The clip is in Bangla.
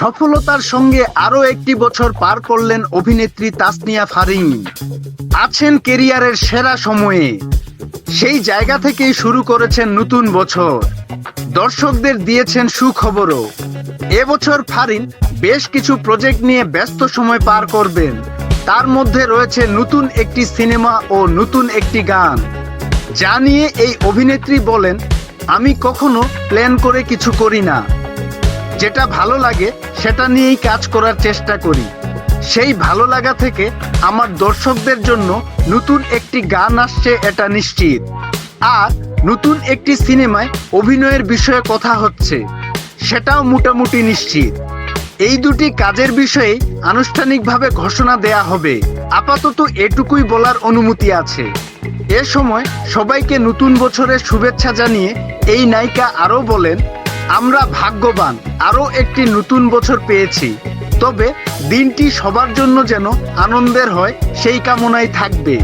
সফলতার সঙ্গে আরও একটি বছর পার করলেন অভিনেত্রী তাসনিয়া ফারিন আছেন কেরিয়ারের সেরা সময়ে। সেই জায়গা থেকেই শুরু করেছেন নতুন বছর। দর্শকদের দিয়েছেন সুখবরও। এবছর ফারিন বেশ কিছু প্রজেক্ট নিয়ে ব্যস্ত সময় পার করবেন। তার মধ্যে রয়েছে নতুন একটি সিনেমা ও নতুন একটি গান। যা নিয়ে এই অভিনেত্রী বলেন, আমি কখনো প্ল্যান করে কিছু করি না। যেটা ভালো লাগে, সেটা নিয়েই কাজ করার চেষ্টা করি। সেই ভালো লাগা থেকে আমার দর্শকদের জন্য নতুন একটি গান আসছে এটা নিশ্চিত। আর নতুন একটি সিনেমায় অভিনয়ের বিষয়ে কথা হচ্ছে, সেটাও মোটামুটি নিশ্চিত। এই দুটি কাজের বিষয়ে আনুষ্ঠানিকভাবে ঘোষণা দেয়া হবে। আপাতত এটুকুই বলার অনুমতি আছে। এ সময় সবাইকে নতুন বছরের শুভেচ্ছা জানিয়ে এই নায়িকা আরও বলেন আমরা ভাগ্যবান, আরও একটি নতুন বছর পেয়েছি। তবে দিনটি সবার জন্য যেন আনন্দের হয়, সেই কামনাই থাকবে।